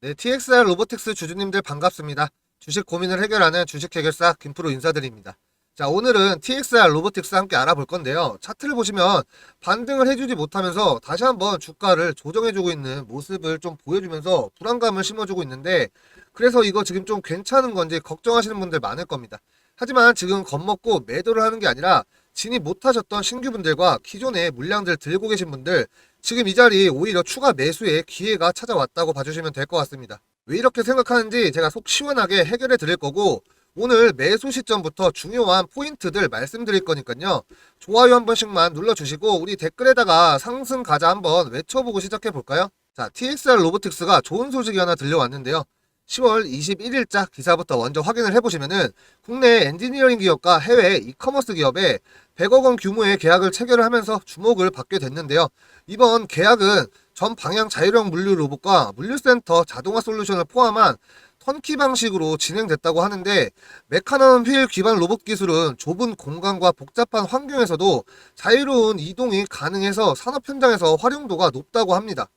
네, TXR 로보틱스 주주님들 반갑습니다. 주식 고민을 해결하는 주식 해결사 김프로 인사드립니다. 자, 오늘은 TXR 로보틱스 함께 알아볼 건데요. 차트를 보시면 반등을 해주지 못하면서 다시 한번 주가를 조정해주고 있는 모습을 좀 보여주면서 불안감을 심어주고 있는데 그래서 이거 지금 좀 괜찮은 건지 걱정하시는 분들 많을 겁니다. 하지만 지금 겁먹고 매도를 하는 게 아니라 진입 못하셨던 신규분들과 기존의 물량들 들고 계신 분들 지금 이 자리 오히려 추가 매수의 기회가 찾아왔다고 봐주시면 될 것 같습니다. 왜 이렇게 생각하는지 제가 속 시원하게 해결해 드릴 거고 오늘 매수 시점부터 중요한 포인트들 말씀드릴 거니까요. 좋아요 한 번씩만 눌러주시고 우리 댓글에다가 상승 가자 한번 외쳐보고 시작해 볼까요? 자, TXR 로보틱스가 좋은 소식이 하나 들려왔는데요. 10월 21일자 기사부터 먼저 확인을 해보시면은 국내 엔지니어링 기업과 해외 이커머스 기업에 100억 원 규모의 계약을 체결을 하면서 주목을 받게 됐는데요. 이번 계약은 전 방향 자율형 물류 로봇과 물류센터 자동화 솔루션을 포함한 턴키 방식으로 진행됐다고 하는데 메카넌 휠 기반 로봇 기술은 좁은 공간과 복잡한 환경에서도 자유로운 이동이 가능해서 산업 현장에서 활용도가 높다고 합니다.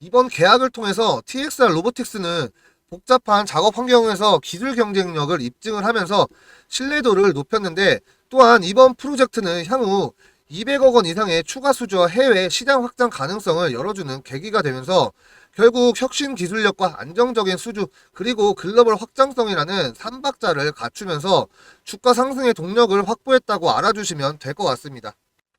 이번 계약을 통해서 TXR 로보틱스는 복잡한 작업 환경에서 기술 경쟁력을 입증을 하면서 신뢰도를 높였는데 또한 이번 프로젝트는 향후 200억 원 이상의 추가 수주와 해외 시장 확장 가능성을 열어주는 계기가 되면서 결국 혁신 기술력과 안정적인 수주 그리고 글로벌 확장성이라는 삼박자를 갖추면서 주가 상승의 동력을 확보했다고 알아주시면 될 것 같습니다.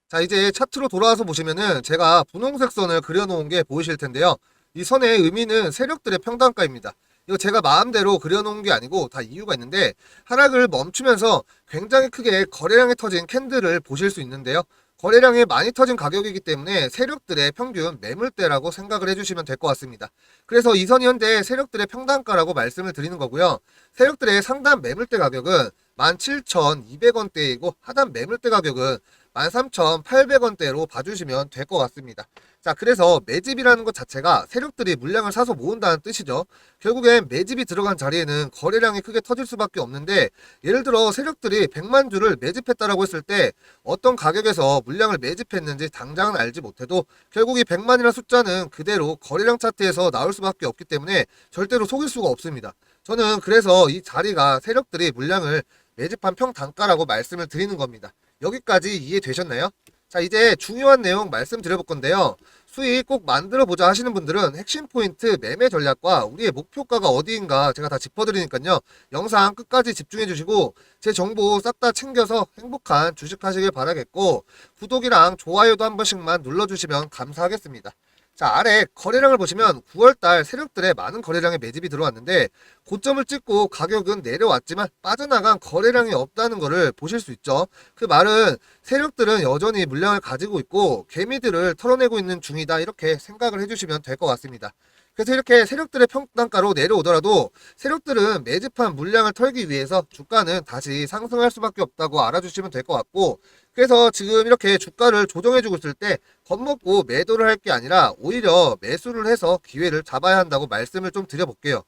자 이제 차트로 돌아와서 보시면은 제가 분홍색 선을 그려놓은 게 보이실 텐데요. 이 선의 의미는 세력들의 평단가입니다. 이거 제가 마음대로 그려놓은 게 아니고 다 이유가 있는데 하락을 멈추면서 굉장히 크게 거래량이 터진 캔들을 보실 수 있는데요. 거래량이 많이 터진 가격이기 때문에 세력들의 평균 매물대라고 생각을 해주시면 될 것 같습니다. 그래서 이 선이 현재 세력들의 평단가라고 말씀을 드리는 거고요. 세력들의 상단 매물대 가격은 17,200원대이고 하단 매물대 가격은 13,800원대로 봐주시면 될 것 같습니다. 자, 그래서 매집이라는 것 자체가 세력들이 물량을 사서 모은다는 뜻이죠. 결국엔 매집이 들어간 자리에는 거래량이 크게 터질 수밖에 없는데 예를 들어 세력들이 100만 주를 매집했다라고 했을 때 어떤 가격에서 물량을 매집했는지 당장은 알지 못해도 결국 이 100만이라는 숫자는 그대로 거래량 차트에서 나올 수밖에 없기 때문에 절대로 속일 수가 없습니다. 저는 그래서 이 자리가 세력들이 물량을 매집한 평 단가라고 말씀을 드리는 겁니다. 여기까지 이해되셨나요? 자, 이제 중요한 내용 말씀드려볼 건데요. 수익 꼭 만들어 보자 하시는 분들은 핵심 포인트 매매 전략과 우리의 목표가가 어디인가 제가 다 짚어드리니까요. 영상 끝까지 집중해 주시고 제 정보 싹 다 챙겨서 행복한 주식 하시길 바라겠고 구독이랑 좋아요도 한 번씩만 눌러주시면 감사하겠습니다. 자, 아래 거래량을 보시면 9월달 세력들의 많은 거래량의 매집이 들어왔는데 고점을 찍고 가격은 내려왔지만 빠져나간 거래량이 없다는 것을 보실 수 있죠. 그 말은 세력들은 여전히 물량을 가지고 있고 개미들을 털어내고 있는 중이다 이렇게 생각을 해주시면 될 것 같습니다. 그래서 이렇게 세력들의 평단가로 내려오더라도 세력들은 매집한 물량을 털기 위해서 주가는 다시 상승할 수밖에 없다고 알아주시면 될 것 같고 그래서 지금 이렇게 주가를 조정해주고 있을 때 겁먹고 매도를 할 게 아니라 오히려 매수를 해서 기회를 잡아야 한다고 말씀을 좀 드려볼게요.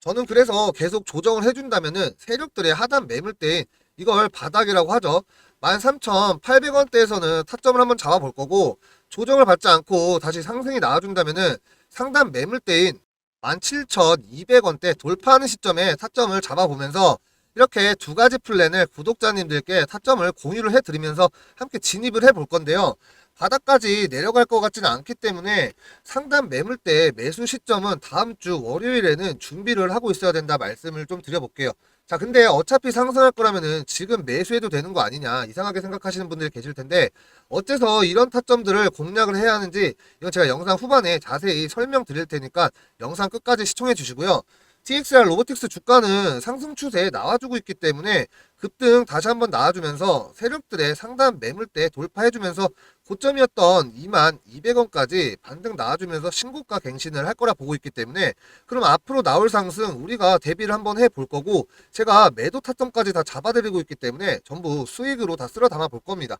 저는 그래서 계속 조정을 해준다면은 세력들의 하단 매물대인 이걸 바닥이라고 하죠. 13,800원대에서는 타점을 한번 잡아볼 거고 조정을 받지 않고 다시 상승이 나와준다면은 상단 매물대인 17,200원대 돌파하는 시점에 타점을 잡아보면서 이렇게 두 가지 플랜을 구독자님들께 타점을 공유를 해드리면서 함께 진입을 해볼 건데요. 바닥까지 내려갈 것 같지는 않기 때문에 상단 매물대 매수 시점은 다음 주 월요일에는 준비를 하고 있어야 된다 말씀을 좀 드려볼게요. 자, 근데 어차피 상승할 거라면은 지금 매수해도 되는 거 아니냐 이상하게 생각하시는 분들이 계실 텐데 어째서 이런 타점들을 공략을 해야 하는지 이건 제가 영상 후반에 자세히 설명드릴 테니까 영상 끝까지 시청해 주시고요. TXR 로보틱스 주가는 상승 추세에 나와주고 있기 때문에 급등 다시 한번 나와주면서 세력들의 상단 매물대 돌파해주면서 고점이었던 2만 200원까지 반등 나와주면서 신고가 갱신을 할 거라 보고 있기 때문에 그럼 앞으로 나올 상승 우리가 대비를 한번 해볼 거고 제가 매도 타점까지 다 잡아드리고 있기 때문에 전부 수익으로 다 쓸어 담아 볼 겁니다.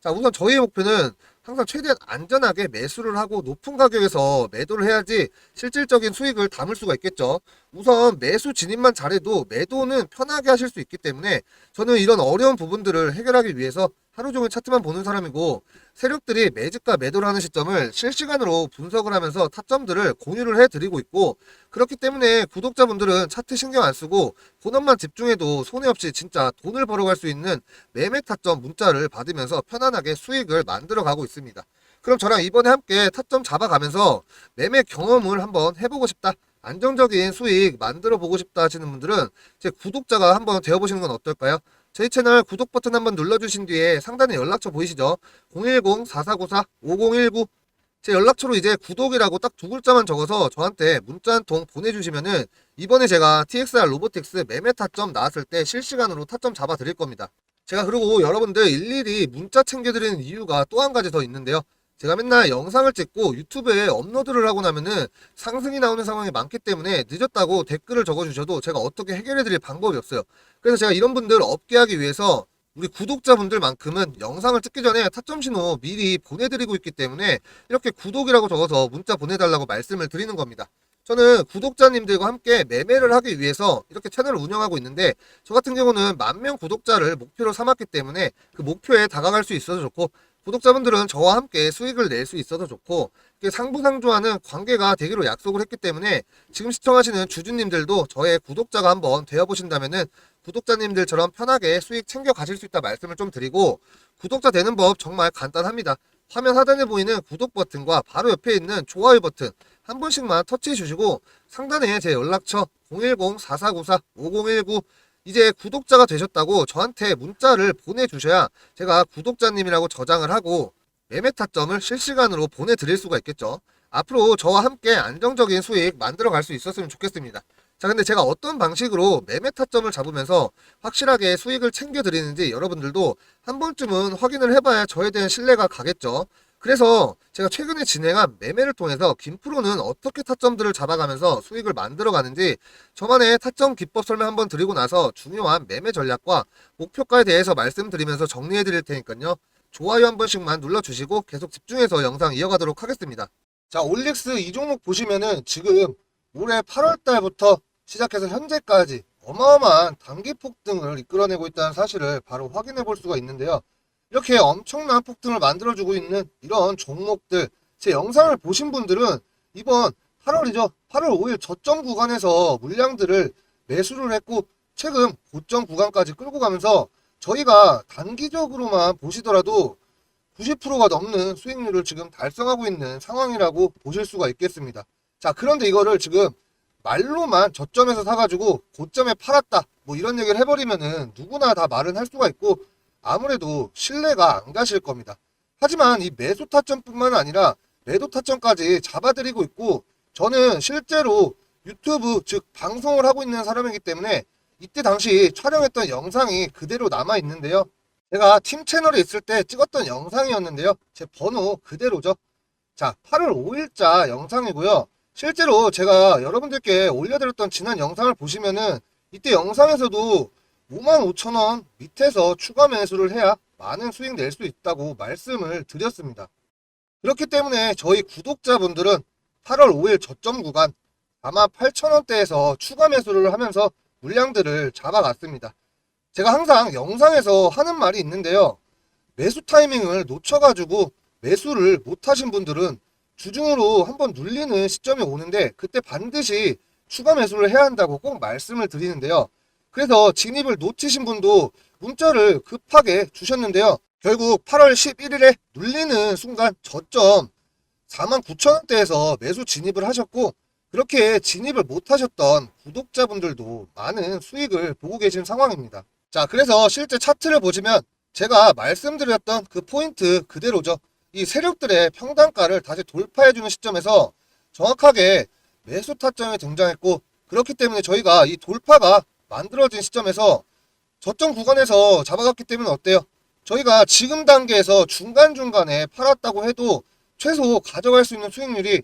자 우선 저희의 목표는 항상 최대한 안전하게 매수를 하고 높은 가격에서 매도를 해야지 실질적인 수익을 담을 수가 있겠죠. 우선 매수 진입만 잘해도 매도는 편하게 하실 수 있기 때문에 저는 이런 어려운 부분들을 해결하기 위해서 하루 종일 차트만 보는 사람이고 세력들이 매집과 매도를 하는 시점을 실시간으로 분석을 하면서 타점들을 공유를 해드리고 있고 그렇기 때문에 구독자분들은 차트 신경 안 쓰고 본업만 집중해도 손해 없이 진짜 돈을 벌어갈 수 있는 매매 타점 문자를 받으면서 편안하게 수익을 만들어 가고 있습니다. 그럼 저랑 이번에 함께 타점 잡아가면서 매매 경험을 한번 해보고 싶다. 안정적인 수익 만들어 보고 싶다 하시는 분들은 제 구독자가 한번 되어보시는 건 어떨까요? 저희 채널 구독 버튼 한번 눌러주신 뒤에 상단에 연락처 보이시죠? 010-4494-5019 제 연락처로 이제 구독이라고 딱 두 글자만 적어서 저한테 문자 한 통 보내주시면은 이번에 제가 TXR 로보틱스 매매 타점 나왔을 때 실시간으로 타점 잡아 드릴 겁니다. 제가 그리고 여러분들 일일이 문자 챙겨드리는 이유가 또 한 가지 더 있는데요. 제가 맨날 영상을 찍고 유튜브에 업로드를 하고 나면은 상승이 나오는 상황이 많기 때문에 늦었다고 댓글을 적어주셔도 제가 어떻게 해결해드릴 방법이 없어요. 그래서 제가 이런 분들 없게 하기 위해서 우리 구독자분들만큼은 영상을 찍기 전에 타점 신호 미리 보내드리고 있기 때문에 이렇게 구독이라고 적어서 문자 보내달라고 말씀을 드리는 겁니다. 저는 구독자님들과 함께 매매를 하기 위해서 이렇게 채널을 운영하고 있는데 저 같은 경우는 만 명 구독자를 목표로 삼았기 때문에 그 목표에 다가갈 수 있어서 좋고 구독자분들은 저와 함께 수익을 낼 수 있어서 좋고 상부상조하는 관계가 되기로 약속을 했기 때문에 지금 시청하시는 주주님들도 저의 구독자가 한번 되어보신다면은 구독자님들처럼 편하게 수익 챙겨 가실 수 있다 말씀을 좀 드리고 구독자 되는 법 정말 간단합니다. 화면 하단에 보이는 구독 버튼과 바로 옆에 있는 좋아요 버튼 한 번씩만 터치해 주시고 상단에 제 연락처 010-4494-5019 이제 구독자가 되셨다고 저한테 문자를 보내주셔야 제가 구독자님이라고 저장을 하고 매매 타점을 실시간으로 보내드릴 수가 있겠죠. 앞으로 저와 함께 안정적인 수익 만들어 갈 수 있었으면 좋겠습니다. 자, 근데 제가 어떤 방식으로 매매 타점을 잡으면서 확실하게 수익을 챙겨 드리는지 여러분들도 한 번쯤은 확인을 해봐야 저에 대한 신뢰가 가겠죠. 그래서 제가 최근에 진행한 매매를 통해서 김프로는 어떻게 타점들을 잡아가면서 수익을 만들어 가는지 저만의 타점 기법 설명 한번 드리고 나서 중요한 매매 전략과 목표가에 대해서 말씀드리면서 정리해 드릴 테니까요. 좋아요 한 번씩만 눌러주시고 계속 집중해서 영상 이어가도록 하겠습니다. 자, 올릭스 이 종목 보시면은 지금 올해 8월 달부터 시작해서 현재까지 어마어마한 단기 폭등을 이끌어내고 있다는 사실을 바로 확인해 볼 수가 있는데요. 이렇게 엄청난 폭등을 만들어주고 있는 이런 종목들, 제 영상을 보신 분들은 이번 8월이죠. 8월 5일 저점 구간에서 물량들을 매수를 했고 최근 고점 구간까지 끌고 가면서 저희가 단기적으로만 보시더라도 90%가 넘는 수익률을 지금 달성하고 있는 상황이라고 보실 수가 있겠습니다. 자, 그런데 이거를 지금 말로만 저점에서 사가지고 고점에 팔았다. 뭐 이런 얘기를 해버리면은 누구나 다 말은 할 수가 있고 아무래도 신뢰가 안 가실 겁니다. 하지만 이 매수 타점뿐만 아니라 매도 타점까지 잡아드리고 있고 저는 실제로 유튜브 즉 방송을 하고 있는 사람이기 때문에 이때 당시 촬영했던 영상이 그대로 남아 있는데요. 제가 팀 채널에 있을 때 찍었던 영상이었는데요. 제 번호 그대로죠. 자, 8월 5일자 영상이고요. 실제로 제가 여러분들께 올려드렸던 지난 영상을 보시면은 이때 영상에서도 55,000원 밑에서 추가 매수를 해야 많은 수익 낼 수 있다고 말씀을 드렸습니다. 그렇기 때문에 저희 구독자분들은 8월 5일 저점 구간 48,000원대에서 추가 매수를 하면서 물량들을 잡아갔습니다. 제가 항상 영상에서 하는 말이 있는데요. 매수 타이밍을 놓쳐가지고 매수를 못하신 분들은 주중으로 한번 눌리는 시점이 오는데 그때 반드시 추가 매수를 해야 한다고 꼭 말씀을 드리는데요. 그래서 진입을 놓치신 분도 문자를 급하게 주셨는데요. 결국 8월 11일에 눌리는 순간 저점 49,000원대에서 매수 진입을 하셨고 그렇게 진입을 못하셨던 구독자분들도 많은 수익을 보고 계신 상황입니다. 자, 그래서 실제 차트를 보시면 제가 말씀드렸던 그 포인트 그대로죠. 이 세력들의 평단가를 다시 돌파해주는 시점에서 정확하게 매수 타점이 등장했고 그렇기 때문에 저희가 이 돌파가 만들어진 시점에서 저점 구간에서 잡아갔기 때문에 어때요? 저희가 지금 단계에서 중간중간에 팔았다고 해도 최소 가져갈 수 있는 수익률이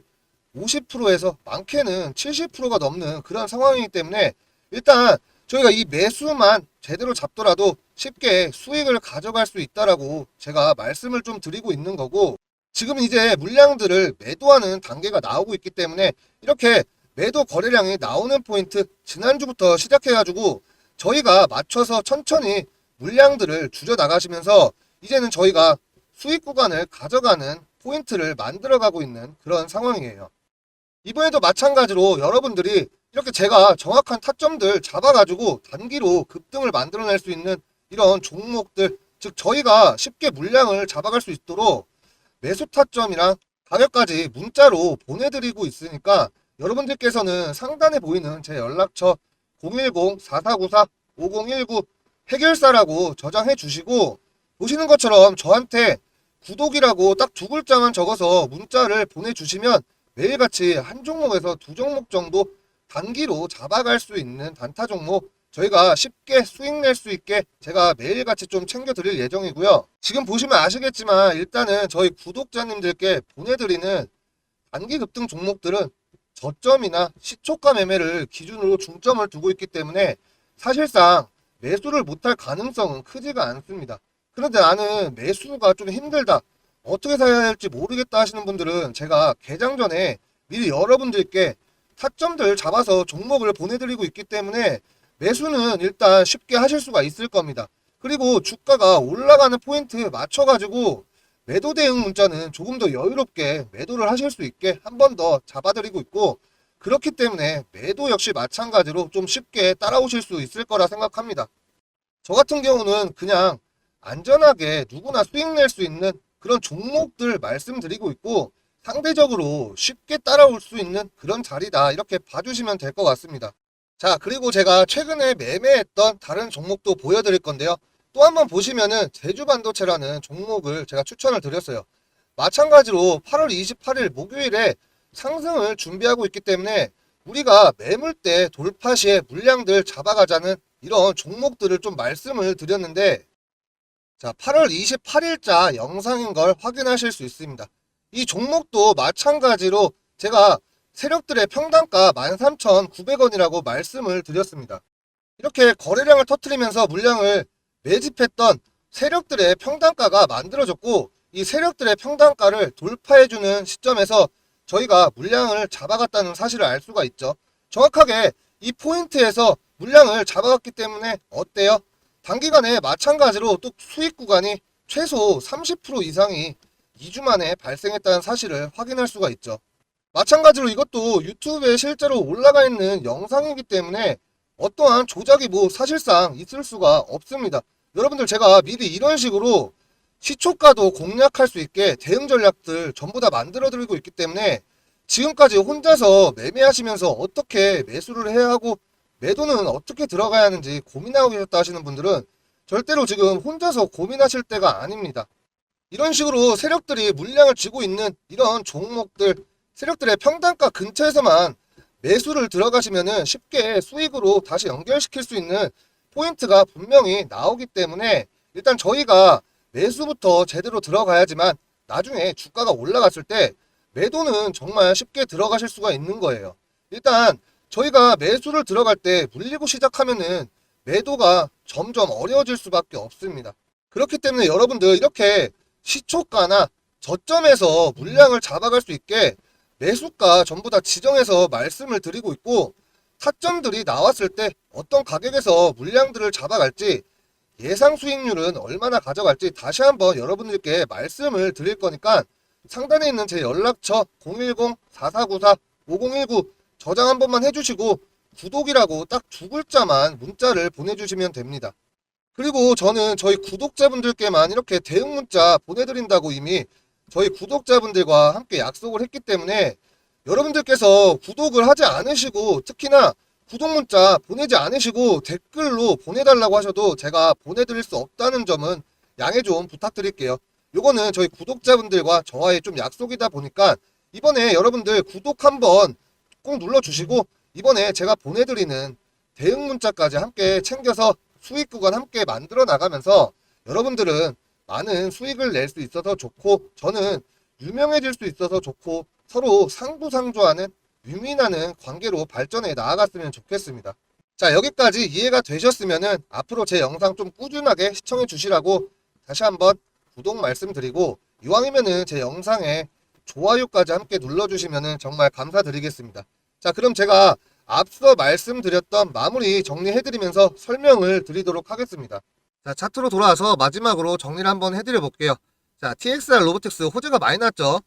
50%에서 많게는 70%가 넘는 그런 상황이기 때문에 일단 저희가 이 매수만 제대로 잡더라도 쉽게 수익을 가져갈 수 있다라고 제가 말씀을 좀 드리고 있는 거고 지금 이제 물량들을 매도하는 단계가 나오고 있기 때문에 이렇게 매도 거래량이 나오는 포인트 지난주부터 시작해가지고 저희가 맞춰서 천천히 물량들을 줄여 나가시면서 이제는 저희가 수익 구간을 가져가는 포인트를 만들어가고 있는 그런 상황이에요. 이번에도 마찬가지로 여러분들이 이렇게 제가 정확한 타점들 잡아가지고 단기로 급등을 만들어낼 수 있는 이런 종목들, 즉 저희가 쉽게 물량을 잡아갈 수 있도록 매수 타점이랑 가격까지 문자로 보내드리고 있으니까 여러분들께서는 상단에 보이는 제 연락처 010-4494-5019 해결사라고 저장해 주시고 보시는 것처럼 저한테 구독이라고 딱 두 글자만 적어서 문자를 보내주시면 매일같이 한 종목에서 두 종목 정도 단기로 잡아갈 수 있는 단타 종목 저희가 쉽게 수익 낼 수 있게 제가 매일같이 좀 챙겨드릴 예정이고요. 지금 보시면 아시겠지만 일단은 저희 구독자님들께 보내드리는 단기 급등 종목들은 저점이나 시초가 매매를 기준으로 중점을 두고 있기 때문에 사실상 매수를 못할 가능성은 크지가 않습니다. 그런데 나는 매수가 좀 힘들다. 어떻게 사야 할지 모르겠다 하시는 분들은 제가 개장 전에 미리 여러분들께 타점들 잡아서 종목을 보내드리고 있기 때문에 매수는 일단 쉽게 하실 수가 있을 겁니다. 그리고 주가가 올라가는 포인트 맞춰가지고 매도 대응 문자는 조금 더 여유롭게 매도를 하실 수 있게 한 번 더 잡아드리고 있고 그렇기 때문에 매도 역시 마찬가지로 좀 쉽게 따라오실 수 있을 거라 생각합니다. 저 같은 경우는 그냥 안전하게 누구나 수익 낼 수 있는 그런 종목들 말씀드리고 있고 상대적으로 쉽게 따라올 수 있는 그런 자리다 이렇게 봐주시면 될 것 같습니다. 자 그리고 제가 최근에 매매했던 다른 종목도 보여드릴 건데요. 또 한번 보시면은 제주 반도체라는 종목을 제가 추천을 드렸어요. 마찬가지로 8월 28일 목요일에 상승을 준비하고 있기 때문에 우리가 매물대 돌파 시에 물량들 잡아가자는 이런 종목들을 좀 말씀을 드렸는데 자 8월 28일자 영상인 걸 확인하실 수 있습니다. 이 종목도 마찬가지로 제가 세력들의 평단가 13,900원이라고 말씀을 드렸습니다. 이렇게 거래량을 터트리면서 물량을 매집했던 세력들의 평단가가 만들어졌고 이 세력들의 평단가를 돌파해주는 시점에서 저희가 물량을 잡아갔다는 사실을 알 수가 있죠. 정확하게 이 포인트에서 물량을 잡아갔기 때문에 어때요? 단기간에 마찬가지로 또 수익 구간이 최소 30% 이상이 2주 만에 발생했다는 사실을 확인할 수가 있죠. 마찬가지로 이것도 유튜브에 실제로 올라가 있는 영상이기 때문에 어떠한 조작이 뭐 사실상 있을 수가 없습니다. 여러분들 제가 미리 이런 식으로 시초가도 공략할 수 있게 대응 전략들 전부 다 만들어 드리고 있기 때문에 지금까지 혼자서 매매하시면서 어떻게 매수를 해야 하고 매도는 어떻게 들어가야 하는지 고민하고 계셨다 하시는 분들은 절대로 지금 혼자서 고민하실 때가 아닙니다. 이런 식으로 세력들이 물량을 쥐고 있는 이런 종목들 세력들의 평단가 근처에서만 매수를 들어가시면은 쉽게 수익으로 다시 연결시킬 수 있는 포인트가 분명히 나오기 때문에 일단 저희가 매수부터 제대로 들어가야지만 나중에 주가가 올라갔을 때 매도는 정말 쉽게 들어가실 수가 있는 거예요. 일단 저희가 매수를 들어갈 때 물리고 시작하면은 매도가 점점 어려워질 수밖에 없습니다. 그렇기 때문에 여러분들 이렇게 시초가나 저점에서 물량을 잡아갈 수 있게 매수가 전부 다 지정해서 말씀을 드리고 있고 타점들이 나왔을 때 어떤 가격에서 물량들을 잡아갈지 예상 수익률은 얼마나 가져갈지 다시 한번 여러분들께 말씀을 드릴 거니까 상단에 있는 제 연락처 010-4494-5019 저장 한 번만 해주시고 구독이라고 딱 두 글자만 문자를 보내주시면 됩니다. 그리고 저는 저희 구독자분들께만 이렇게 대응 문자 보내드린다고 이미 저희 구독자분들과 함께 약속을 했기 때문에 여러분들께서 구독을 하지 않으시고 특히나 구독 문자 보내지 않으시고 댓글로 보내달라고 하셔도 제가 보내드릴 수 없다는 점은 양해 좀 부탁드릴게요. 요거는 저희 구독자분들과 저와의 좀 약속이다 보니까 이번에 여러분들 구독 한번 꼭 눌러주시고 이번에 제가 보내드리는 대응 문자까지 함께 챙겨서 수익 구간 함께 만들어 나가면서 여러분들은 많은 수익을 낼 수 있어서 좋고 저는 유명해질 수 있어서 좋고 서로 상부상조하는 유민하는 관계로 발전해 나아갔으면 좋겠습니다. 자 여기까지 이해가 되셨으면은 앞으로 제 영상 좀 꾸준하게 시청해 주시라고 다시 한번 구독 말씀드리고 이왕이면은 제 영상에 좋아요까지 함께 눌러주시면은 정말 감사드리겠습니다. 자, 그럼 제가 앞서 말씀드렸던 마무리 정리해드리면서 설명을 드리도록 하겠습니다. 자, 차트로 돌아와서 마지막으로 정리를 한번 해드려 볼게요. 자, TXR 로보틱스 호재가 많이 났죠.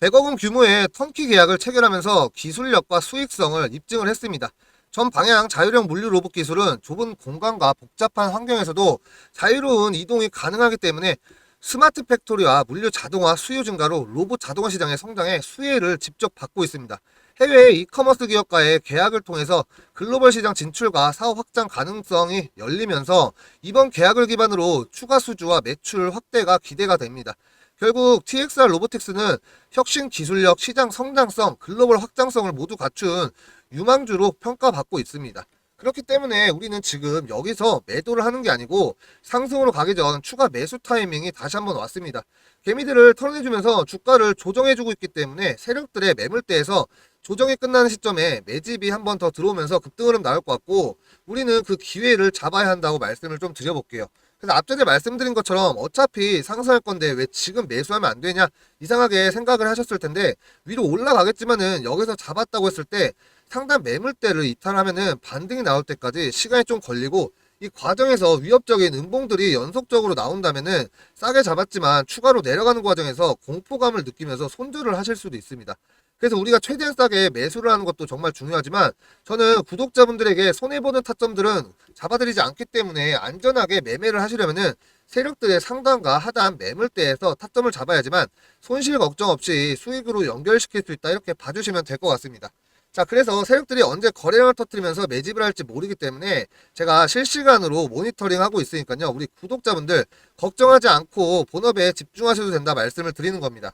100억 원 규모의 턴키 계약을 체결하면서 기술력과 수익성을 입증을 했습니다. 전 방향 자율형 물류 로봇 기술은 좁은 공간과 복잡한 환경에서도 자유로운 이동이 가능하기 때문에 스마트 팩토리와 물류 자동화 수요 증가로 로봇 자동화 시장의 성장에 수혜를 직접 받고 있습니다. 해외 이커머스 기업과의 계약을 통해서 글로벌 시장 진출과 사업 확장 가능성이 열리면서 이번 계약을 기반으로 추가 수주와 매출 확대가 기대가 됩니다. 결국 TXR 로보틱스는 혁신 기술력, 시장 성장성, 글로벌 확장성을 모두 갖춘 유망주로 평가받고 있습니다. 그렇기 때문에 우리는 지금 여기서 매도를 하는 게 아니고 상승으로 가기 전 추가 매수 타이밍이 다시 한번 왔습니다. 개미들을 털어내주면서 주가를 조정해주고 있기 때문에 세력들의 매물대에서 조정이 끝나는 시점에 매집이 한 번 더 들어오면서 급등 흐름 나올 것 같고 우리는 그 기회를 잡아야 한다고 말씀을 좀 드려볼게요. 그래서 앞전에 말씀드린 것처럼 어차피 상승할 건데 왜 지금 매수하면 안 되냐 이상하게 생각을 하셨을 텐데 위로 올라가겠지만은 여기서 잡았다고 했을 때 상단 매물대를 이탈하면은 반등이 나올 때까지 시간이 좀 걸리고 이 과정에서 위협적인 음봉들이 연속적으로 나온다면은 싸게 잡았지만 추가로 내려가는 과정에서 공포감을 느끼면서 손절을 하실 수도 있습니다. 그래서 우리가 최대한 싸게 매수를 하는 것도 정말 중요하지만 저는 구독자분들에게 손해보는 타점들은 잡아드리지 않기 때문에 안전하게 매매를 하시려면은 세력들의 상단과 하단 매물대에서 타점을 잡아야지만 손실 걱정 없이 수익으로 연결시킬 수 있다 이렇게 봐주시면 될 것 같습니다. 자, 그래서 세력들이 언제 거래량을 터뜨리면서 매집을 할지 모르기 때문에 제가 실시간으로 모니터링 하고 있으니까요. 우리 구독자분들 걱정하지 않고 본업에 집중하셔도 된다 말씀을 드리는 겁니다.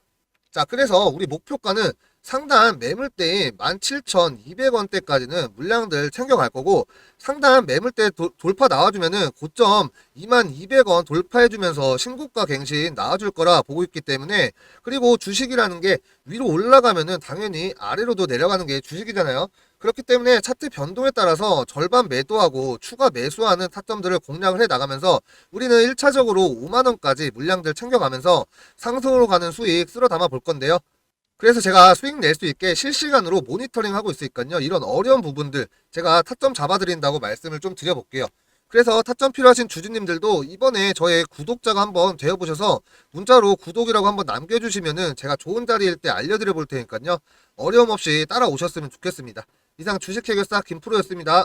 자, 그래서 우리 목표가는 상단 매물대인 17,200원대까지는 물량들 챙겨갈 거고 상단 매물대 도- 돌파 나와주면은 고점 22,200원 돌파해주면서 신고가 갱신 나와줄 거라 보고 있기 때문에 그리고 주식이라는 게 위로 올라가면은 당연히 아래로도 내려가는 게 주식이잖아요. 그렇기 때문에 차트 변동에 따라서 절반 매도하고 추가 매수하는 타점들을 공략을 해 나가면서 우리는 1차적으로 5만원까지 물량들 챙겨가면서 상승으로 가는 수익 쓸어 담아 볼 건데요. 그래서 제가 수익 낼 수 있게 실시간으로 모니터링 하고 있으니까요. 이런 어려운 부분들 제가 타점 잡아드린다고 말씀을 좀 드려볼게요. 그래서 타점 필요하신 주주님들도 이번에 저의 구독자가 한번 되어보셔서 문자로 구독이라고 한번 남겨주시면은 제가 좋은 자리일 때 알려드려 볼 테니까요. 어려움 없이 따라오셨으면 좋겠습니다. 이상 주식 해결사 김프로였습니다.